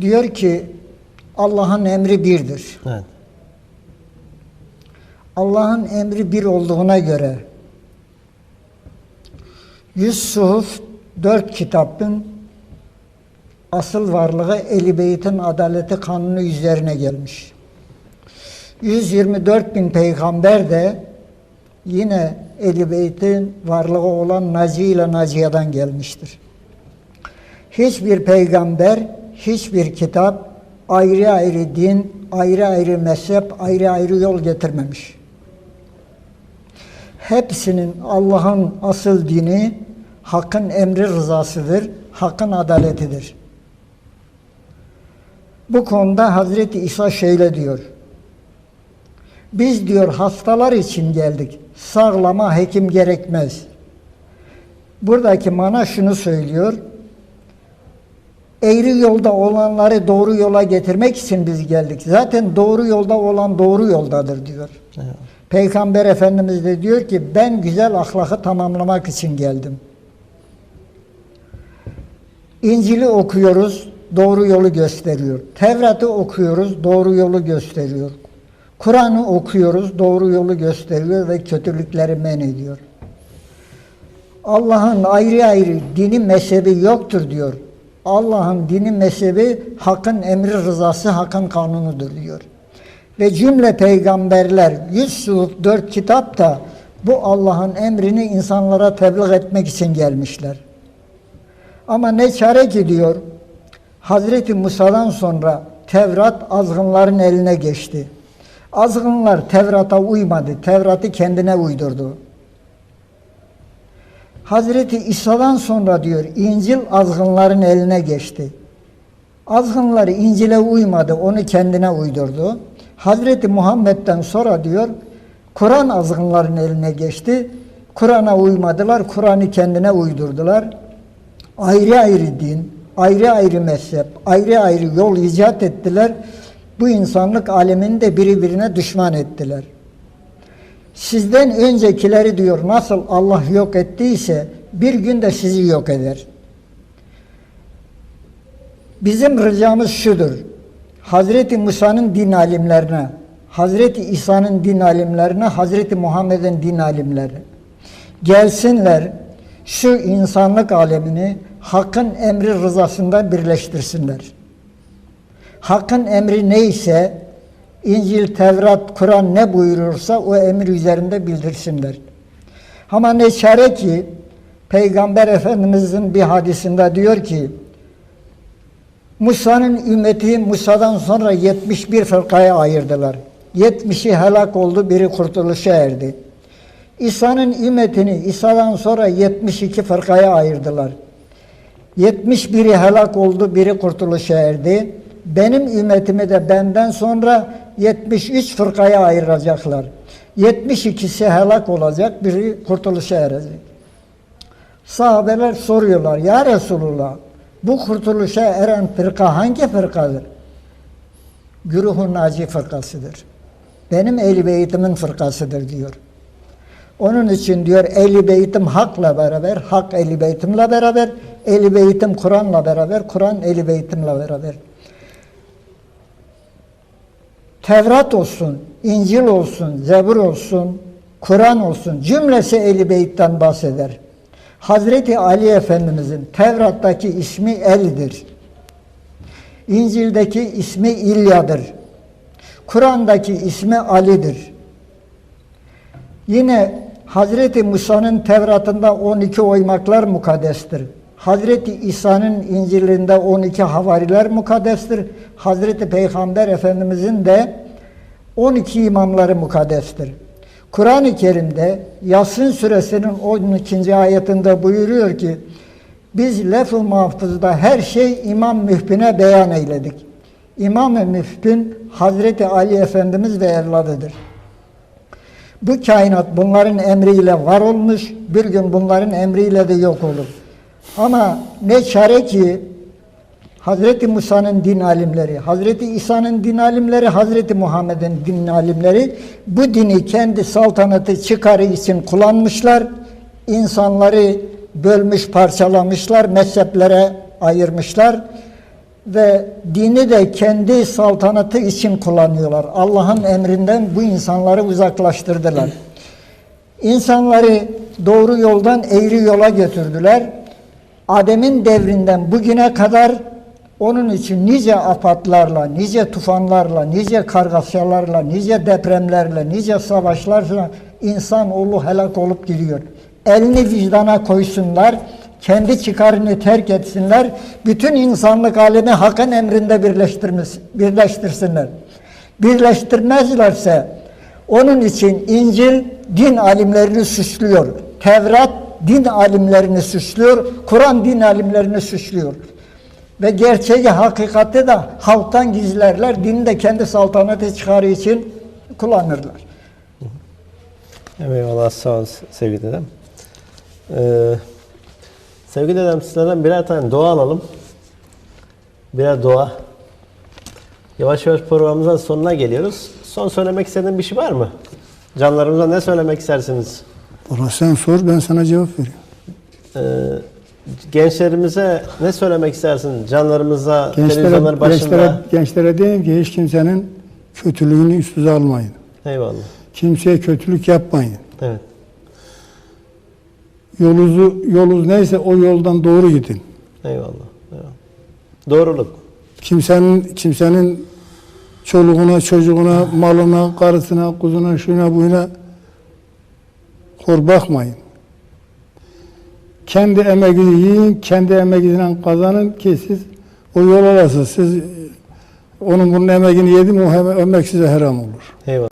diyor ki Allah'ın emri birdir. Evet. Allah'ın emri bir olduğuna göre yüz suhuf dört kitabın asıl varlığı Ehl-i Beyt'in adaleti kanunu üzerine gelmiş. 124 bin peygamber de yine Ehl-i Beyt'in varlığı olan Naci ile Naciye'den gelmiştir. Hiçbir peygamber, hiçbir kitap ayrı ayrı din, ayrı ayrı mezhep, ayrı ayrı yol getirmemiş. Hepsinin Allah'ın asıl dini hakkın emri rızasıdır, hakkın adaletidir. Bu konuda Hazreti İsa şöyle diyor. Biz diyor hastalar için geldik. Sağlama hekim gerekmez. Buradaki mana şunu söylüyor. Eğri yolda olanları doğru yola getirmek için biz geldik. Zaten doğru yolda olan doğru yoldadır diyor. Evet. Peygamber Efendimiz de diyor ki ben güzel ahlakı tamamlamak için geldim. İncil'i okuyoruz, doğru yolu gösteriyor. Tevrat'ı okuyoruz, doğru yolu gösteriyor. Kur'an'ı okuyoruz, doğru yolu gösteriyor ve kötülükleri men ediyor. Allah'ın ayrı ayrı dini mezhebi yoktur diyor. Allah'ın dini mezhebi hakkın emri rızası, hakkın kanunudur diyor. Ve cümle peygamberler 100 suhuf 4 kitap da bu Allah'ın emrini insanlara tebliğ etmek için gelmişler. Ama ne çare ki diyor Hazreti Musa'dan sonra Tevrat azgınların eline geçti. Azgınlar Tevrat'a uymadı. Tevrat'ı kendine uydurdu. Hazreti İsa'dan sonra diyor İncil azgınların eline geçti. Azgınlar İncil'e uymadı, onu kendine uydurdu. Hazreti Muhammed'den sonra diyor Kur'an azgınların eline geçti. Kur'an'a uymadılar, Kur'an'ı kendine uydurdular. Ayrı ayrı din, ayrı ayrı mezhep, ayrı ayrı yol icat ettiler. Bu insanlık alemini de birbirine düşman ettiler. Sizden öncekileri diyor nasıl Allah yok ettiyse bir gün de sizi yok eder. Bizim ricamız şudur. Hazreti Musa'nın din alimlerine, Hazreti İsa'nın din alimlerine, Hazreti Muhammed'in din alimlerine gelsinler şu insanlık alemini hakkın emri rızasında birleştirsinler. Hakkın emri neyse İncil, Tevrat, Kur'an ne buyurursa o emir üzerinde bildirsinler. Ama ne çare ki Peygamber Efendimizin bir hadisinde diyor ki Musa'nın ümmeti Musa'dan sonra 71 fırkaya ayırdılar. 70'i helak oldu, biri kurtuluşa erdi. İsa'nın ümmetini İsa'dan sonra 72 fırkaya ayırdılar. 71'i helak oldu, biri kurtuluşa erdi. Benim ümmetimi de benden sonra 73 fırkaya ayıracaklar. 72'si helak olacak, biri kurtuluşa erecek. Sahabeler soruyorlar, ya Resulullah bu kurtuluşa eren fırka hangi fırkadır? Güruhun Naci fırkasıdır. Benim ehl Beytimin fırkasıdır diyor. Onun için diyor ehl Beytim hakla beraber, hak ehl Beytimle beraber, ehl Beytim Kur'an'la beraber, Kur'an ehl Beytimle beraber. Tevrat olsun, İncil olsun, Zebur olsun, Kur'an olsun cümlesi ehl Beyt'ten bahseder. Hazreti Ali Efendimizin Tevrat'taki ismi El'dir. İncil'deki ismi İlya'dır. Kur'an'daki ismi Ali'dir. Yine Hazreti Musa'nın Tevrat'ında 12 oymaklar mukaddestir. Hazreti İsa'nın İncil'inde 12 havariler mukaddestir. Hazreti Peygamber Efendimizin de 12 imamları mukaddestir. Kur'an-ı Kerim'de Yasin suresinin 12. ayetinde buyuruyor ki biz lef-i mahfuzda her şey İmam Mühbin'e beyan eyledik. İmam-ı Mühbin Hazreti Ali Efendimiz ve evladıdır. Bu kainat bunların emriyle var olmuş, bir gün bunların emriyle de yok olur. Ama ne çare ki Hazreti Musa'nın din alimleri, Hazreti İsa'nın din alimleri, Hazreti Muhammed'in din alimleri bu dini kendi saltanatı çıkarı için kullanmışlar. İnsanları bölmüş, parçalamışlar, mezheplere ayırmışlar. ve dini de kendi saltanatı için kullanıyorlar. Allah'ın emrinden bu insanları uzaklaştırdılar. İnsanları doğru yoldan eğri yola götürdüler. Adem'in devrinden bugüne kadar onun için nice afatlarla, nice tufanlarla, nice kargaşalarla, nice depremlerle, nice savaşlarla insanoğlu helak olup gidiyor. Elini vicdana koysunlar, kendi çıkarını terk etsinler, bütün insanlık alemi hakkın emrinde birleştirsinler. Birleştirmezlerse onun için İncil din alimlerini suçluyor. Tevrat din alimlerini suçluyor. Kur'an din alimlerini suçluyor. Ve gerçeği, hakikati de halktan gizlerler. Dini de kendi saltanatı çıkarı için kullanırlar. Eyvallah sağ olun sevgili dedem. Ee, sevgili dedem sizlerden birer tane dua alalım. Birer dua. Yavaş yavaş programımızın sonuna geliyoruz. Son söylemek istediğin bir şey var mı? Canlarımıza ne söylemek istersiniz? Valla sen sor ben sana cevap vereyim. Ee, gençlerimize ne söylemek istersin? Canlarımıza, Gençlere, başında. gençlere, gençlere diyeyim ki hiç kimsenin kötülüğünü üstüze almayın. Eyvallah. Kimseye kötülük yapmayın. Evet. Yolunuzu, yolunuz neyse o yoldan doğru gidin. Eyvallah. eyvallah. Doğruluk. Kimsenin kimsenin çoluğuna, çocuğuna, malına, karısına, kuzuna, şuna, buyuna hor bakmayın. Kendi emeğini yiyin, kendi emeğiyle kazanın ki siz o yol olasınız. Siz onun bunun emeğini yedim, o emek size haram olur. Eyvallah.